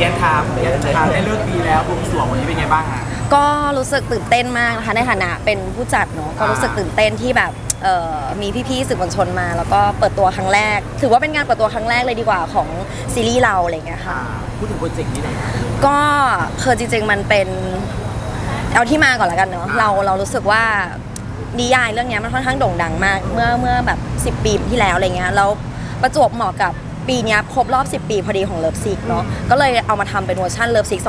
เรียนถามเรียนถามได้เลิกดีแล้วบวงสรวงวันนี้เป็นไงบ้างอะก็รู้สึกตื่นเต้นมากนะคะในฐานะเป็นผู้จัดเนาะก็รู้สึกตื่นเต้นที่แบบเอ่อมีพี่ๆสื่อมวลชนมา แล้วก็เปิดตัวครั้งแรก ถือว่าเป็นงานเปิดตัวครั้งแรกเลยดีกว่าของซีรีส์เราอะไรอย่างเงี้ยค่ะอ่าพูดถึงโปรเจกต์นี้หน่อยครับก็คือจริงๆมันเป็นเอาที่มาก่อนละกันเนาะเราเรารู้สึกว่านิยายเรื่องเนี้ยมันค่อนข้างโด่งดังมาก เมื่อเมื่อแบบ 10 ปีที่แล้วอะไรเงี้ยแล้วประจวบเหมาะกับ ปีเนี้ยครบรอบ 10 ปีพอดีของเลิฟซิกเนาะก็เลยเอามาทำเป็นเวอร์ชันเลิฟซิก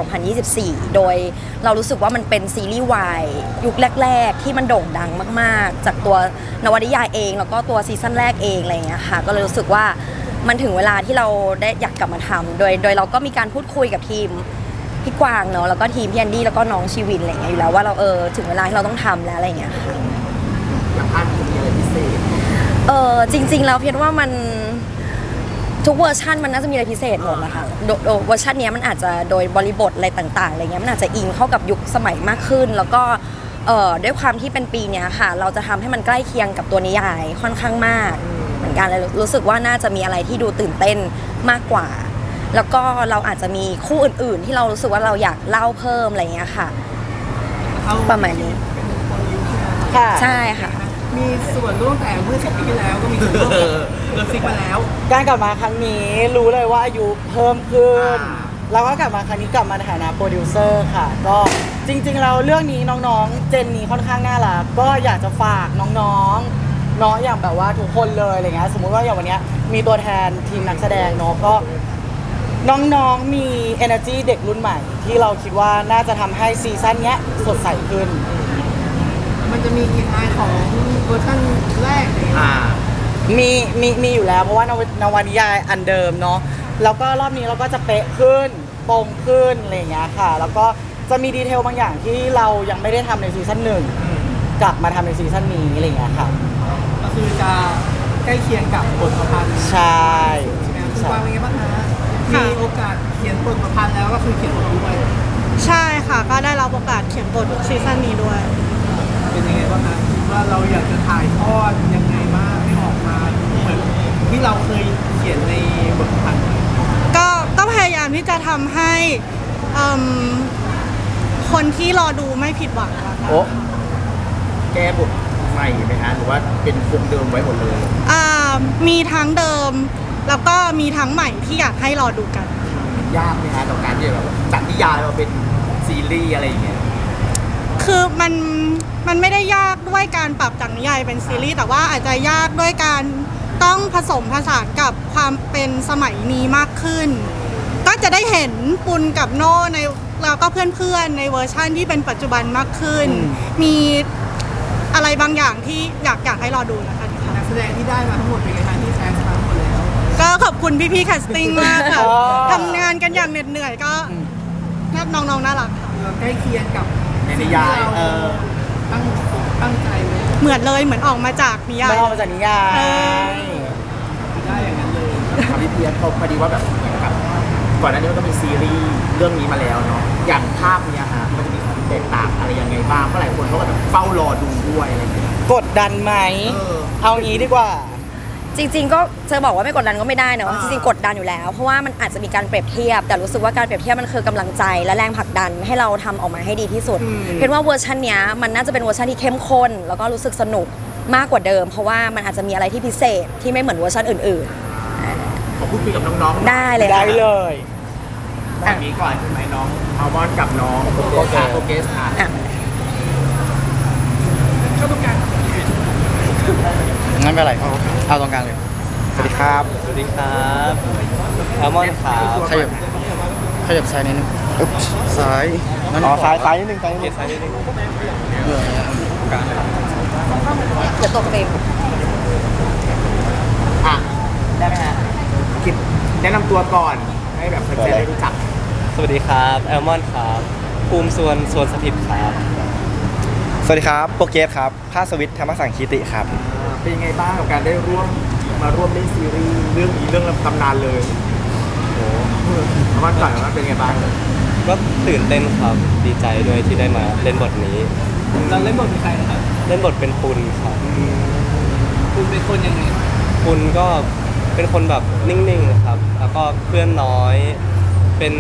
2024 โดยเรารู้สึกว่ามันเป็นซีรีส์วายยุคแรก ๆ ที่มันโด่งดังมาก ๆ จากตัวนวนิยายเอง แล้วก็ตัวซีซั่นแรกเองอะไรเงี้ยค่ะก็เลยรู้สึกว่ามันถึงเวลาที่เราได้อยากกลับมาทำโดยโดยเราก็มีการพูดคุยกับทีมพี่กวางเนาะแล้วก็ทีมพี่แอนดี้แล้วก็น้องชีวินอะไรอย่างเงี้ยอยู่แล้วว่าเราเออถึงเวลาที่เราต้องทำแล้วอะไรอย่างเงี้ยค่ะอย่างภาพมันจะมีอะไรพิเศษเออจริง ๆ แล้วเพียงว่ามัน ทุกเวอร์ชันมันน่าจะมีอะไรพิเศษหมดนะคะโดโดเวอร์ชันเนี้ยมันอาจจะโดยบริบทอะไรต่างๆอะไรเงี้ยมันอาจจะอิงเข้ากับยุคสมัยมากขึ้น แล้วก็เอ่อด้วยความที่เป็นปีเนี้ยค่ะ เราจะทำให้มันใกล้เคียงกับตัวนิยายค่อนข้างมาก เหมือนกันเลยรู้สึกว่าน่าจะมีอะไรที่ดูตื่นเต้นมากกว่า แล้วก็เราอาจจะมีคู่อื่น ๆ ที่เรารู้สึกว่าเราอยากเล่าเพิ่มอะไรเงี้ยค่ะ ประมาณนี้ค่ะ ใช่ค่ะ มีส่วนร่วมแต่เมื่อสิบปีที่แล้วก็มีส่วนร่วมกับเลิฟซิกมาแล้ว การกลับมาครั้งนี้รู้เลยว่าอายุเพิ่มขึ้น อ่า แล้วก็กลับมาครั้งนี้กลับมาในฐานะโปรดิวเซอร์ค่ะ ก็จริงๆเราเรื่องนี้น้องๆ เจนนี้ค่อนข้างน่ารักก็อยากจะฝากน้องๆเน้องอย่างแบบว่าทุกคนเลยอะไรเงี้ยสมมุติว่าอย่างวันเนี้ยมีตัวแทนทีมนักแสดงเนาะก็ น้องๆมี energy เด็กรุ่นใหม่ ที่เราคิดว่าน่าจะทำให้ซีซั่นเนี้ยสดใสขึ้น มันจะมีกลิ่นอายของเวอร์ชันแรกเนี่ยอ่า มีมีมีอยู่แล้วเพราะว่านวนวนิยายอันเดิมเนาะแล้วก็รอบนี้เราก็จะเป๊ะขึ้นตรงขึ้นอะไรอย่างเงี้ยค่ะ แล้วก็จะมีดีเทลบางอย่างที่เรายังไม่ได้ทำในซีซั่นหนึ่งกลับมาทำในซีซั่นนี้อะไรอย่างเงี้ยค่ะก็คือจะใกล้เคียงกับบทประพันธ์ใช่ใช่ไหมครับคุณกวางเป็นไงบ้างคะมีโอกาสเขียนบทประพันธ์แล้วก็คือเขียนบทด้วยใช่ค่ะ ก็ได้รับโอกาสเขียนบทซีซั่นนี้ด้วย เป็นยังไงบ้างคะคิดว่าเราอยากจะถ่ายทอดยังไงบ้างให้ออกมาเหมือนที่เราเคยเขียนในบทประพันธ์ก็ก็พยายามที่จะทำให้เอิ่มคนที่รอดูไม่ผิดหวังอะค่ะ โอ้แก้บทใหม่ไหมฮะหรือว่าเป็นคงเดิมไว้หมดเลย อ่ามีทั้งเดิม แล้วก็มีทั้งใหม่ที่อยากให้รอดูกัน ยากไหมฮะกับการที่จะแบบจากนิยายมาเป็นซีรีส์อะไรอย่างเงี้ย คือมันมันไม่ได้ยากด้วยการปรับจากนิยายเป็นซีรีส์แต่ว่าอาจจะยากด้วยการต้องผสมผสานกับความเป็นสมัยนี้มากขึ้น ก็จะได้เห็นปุนกับโน่ในแล้วก็เพื่อนๆในเวอร์ชั่นที่เป็นปัจจุบันมากขึ้นอืมมีอะไรบางอย่างที่อยากอยากให้รอดูนะคะนักแสดงที่ได้มาทั้งหมดเป็นไงคะที่แคสมาทั้งหมดแล้วก็ขอบคุณพี่ๆแคสติ้งมากค่ะอ๋อทำงานกันอย่างเหน็ดเหนื่อยก็น้องๆน่ารักค่ะเราใกล้เคียงกับ ในนิยายเออตั้งตั้งใจไว้เหมือนเลยเหมือนออกมาจากนิยาไม่ยเอามาจากนิยายเออได้อย่างนั้นเลยทำพี่เพียรเขาพอดีว่าแบบเหมือนกับก่อนหน้านี้มันก็มีซีรีส์เรื่องนี้มาแล้วเนาะอย่างภาพเนี้ยฮะมันจะมีความแตกต่างอะไรยังไงบ้างเพราะหลายคนเขาก็แบบเฝ้ารอดูด้วยอะไรอย่างเงี้ย กดดันไหม เออ เอางี้ดีกว่า จริง ๆ ก็จะบอกว่าไม่กดดันก็ไม่ได้เนอะอ่า จริงๆกดดันอยู่แล้ว เพราะว่ามันอาจจะมีการเปรียบเทียบ แต่รู้สึกว่าการเปรียบเทียบมันคือกำลังใจและแรงผลักดันให้เราทำออกมาให้ดีที่สุดเห็นว่าเวอร์ชันเนี้ยมันน่าจะเป็นเวอร์ชันที่เข้มข้น แล้วก็รู้สึกสนุกมากกว่าเดิม เพราะว่ามันอาจจะมีอะไรที่พิเศษที่ไม่เหมือนเวอร์ชันอื่น ขอพูดคุยกับน้องๆได้เลยได้ค่ะ เลยๆแบบนี้ก่อนใช่ไหมน้องอัลมอนด์กับน้องโปรเกสโปรเกสค่ะอะงั้ นเป็นไรเอาเอาตรงกลางเลย สวัสดีครับสวัสดีครับแอลมอนครับขยับขยับซ้ายนิดนึงอุ๊บซ้ายอ๋อซ้ายซ้ายนิดนึงซ้ายนิดนึงซ้ายนิดนึงเออเดี๋ยวตกเฟรมอะ ได้ไหมฮะคิดแนะนำตัวก่อนให้แบบแฟนๆได้รู้จัก สวัสดีครับแอลมอนครับ ภูมิส่วนส่วนสถิตครับส วัสดีครับโปรเกสครับภาคสวิตธรรมสังคีติครับ เป็นยังไงบ้างกับการได้ร่วมมาร่วมเล่นซีรีส์เรื่องนี้เรื่องตำนานเลยโอ้อัลมอนด์ก่อนว่าเป็นยังไงบ้างก็ตื่นเต้นครับดีใจด้วยที่ได้มาเล่นบทนี้เราเล่นบทเป็นใครนะครับเล่นบทเป็นปุณครับคุณเป็นคนยังไงปุณก็เป็นคนแบบนิ่งๆครับ แล้วก็เพื่อนน้อยเป็น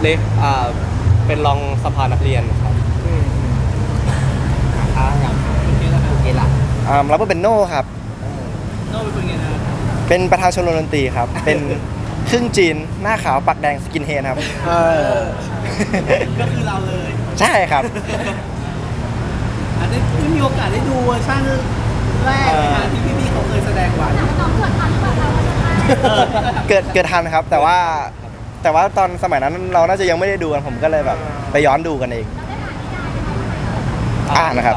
เล็กอ่าเป็นรองสภานักเรียนครับ อ่าอย่างโอเคละ อ่ารับบทเป็นโน่ครับ โน่เป็นคนไงนะเป็นประธานชมรมดนตรีครับ เป็นครึ่งจีนหน้าขาวปักแดงสกินเฮดครับ เออก็คือเราเลยใช่ครับอันนี้ได้มีโอกาสได้ดูเวอร์ชันแรกไหมคะที่พี่ๆเขาเคยแสดงไว้เกิดเกิดทันครับ แต่ว่าแต่ว่าตอนสมัยนั้นเราน่าจะยังไม่ได้ดูกันผมก็เลยแบบ ไปย้อนดูกันเองอ่านนะครับ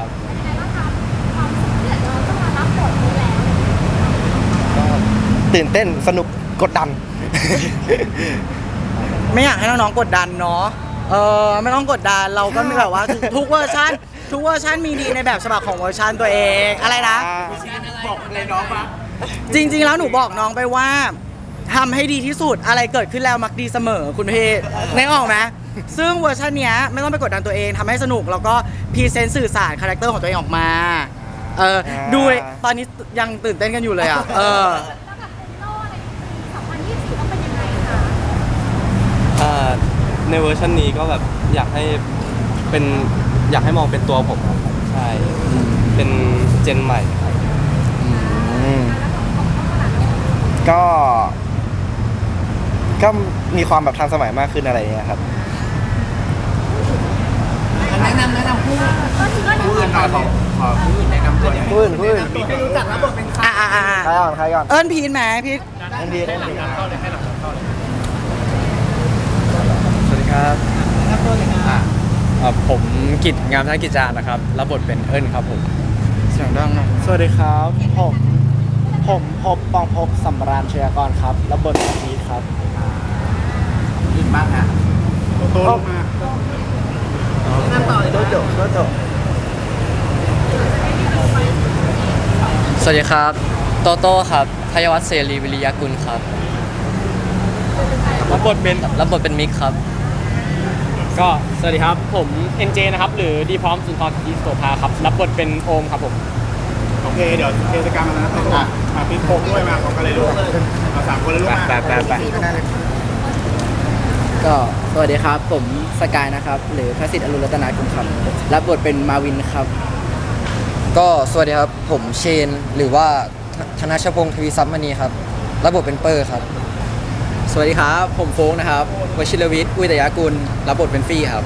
ตื่นเต้นสนุกกดดัน ไม่อยากให้น้องๆกดดันเนาะ เออไม่ต้องกดดันเราก็มีแบบว่าทุกทุกเวอร์ชันทุกเวอร์ชันมีดีในแบบฉบับของเวอร์ชันตัวเองอะไรนะ บอกเลยน้องปะจริงๆ แล้วหนูบอกน้องไปว่าทำให้ดีที่สุดอะไรเกิดขึ้นแล้วมักดีเสมอคุณพี่นึกออกไหมซึ่งเวอร์ชันเนี้ยไม่ต้องไปกดดันตัวเองทำให้สนุกแล้วก็พรีเซนต์สื่อสารคาแรคเตอร์ของตัวเองออกมาเอออ่าดูตอนนี้ยังตื่นเต้นกันอยู่เลยอะเอออ่า ในเวอร์ชันนี้ก็แบบอยากให้เป็นอยากให้มองเป็นตัวผมครับใช่เป็นเจนใหม่ครับอืมก็ ก็มีความแบบทันสมัยมากขึ้นอะไรอย่างเงี้ยครับ แนะนำแนะนำผู้ผู้อื่นหน่อยขอขอผู้อื่นแนะนำตัวหน่อยผู้อื่นผู้อื่นไม่รู้จักรับบทเป็นใครอะอะอะใครก่อนใครก่อนเอิญพีนไหมพีทเอ็นดีเอ็นดีสวัสดีครับ แนะนำตัว เลยนะเอ่อผมกิจงามทักกิจจานะครับรับบทเป็นเอิญครับผม เสียงดังหน่อยสวัสดีครับ ผม ผมพบปองพบสำราญเชียกรครับรับบทเป็นพีทครับ อีกบ้างฮะแนะนำต่อเลยนะสวัสดีครับ โตโต้ครับทยวัฒน์เสรีวิริยากุลครับรับบทเป็นรับบทเป็นมิกครับ ก็สวัสดีครับ ผม NJ นะครับ หรือดีพร้อมสุนทรคีสโตภาครับ รับบทเป็นโอมครับผม โอเค เดี๋ยวเทศกาลมาแล้วอะมาพี่โคกด้วยมาของกันเลยลูกเอาสามคนเลยลูกมาแปะแปะแปะก็สวัสดีครับ ผมสกายนะครับ หรือพระสิทธิ์อรุณรัตนากุลครับรับบทเป็นมาวินครับ ก็สวัสดีครับ ผมเชน หรือว่าธนชพงศ์ทวีซับมณีครับ รับบทเป็นเปอร์ครับส วัสดีครับ ผมโฟกนะครับวชิรวิทย์ อุยตยากุล รับบทเป็นฟี่ครับ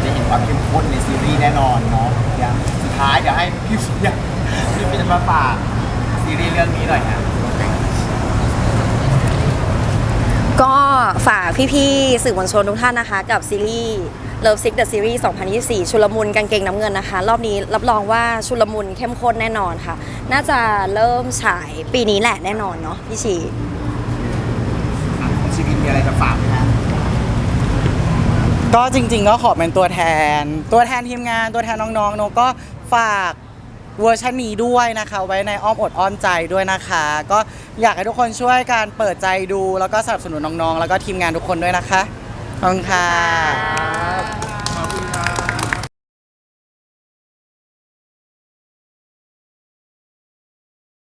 ได้เห็นความเข้มข้นในซีรีส์แน่นอนเนาะอย่างสุดท้ายเดี๋ยวให้พี่ฟิยพี่ฟิยจะมาฝากซีรีส์เรื่องนี้หน่อยฮะก็ฝากพี่ๆสื่อมวลชนทุกท่านนะคะ กับซีรีส์ Love Sick the Series 2024 ชุลมุนกางเกงน้ำเงินนะคะ รอบนี้รับรองว่าชุลมุนเข้มข้นแน่นอนค่ะ น่าจะเริ่มฉายปีนี้แหละแน่นอนเนาะพี่ชีชีวิตมี อะไรจะฝากไหมฮะก็จริง ๆ ก็ขอเป็นตัวแทน ตัวแทนทีมงานตัวแทนน้องๆโนก็ฝากเวอร์ชันนี้ด้วยนะคะ ไว้ในอ้อมอกอ้อมใจด้วยนะคะ ก็อยากให้ทุกคนช่วยการเปิดใจดู แล้วก็สนับสนุนน้องๆ แล้วก็ทีมงานทุกคนด้วยนะคะขอบคุณค่ะ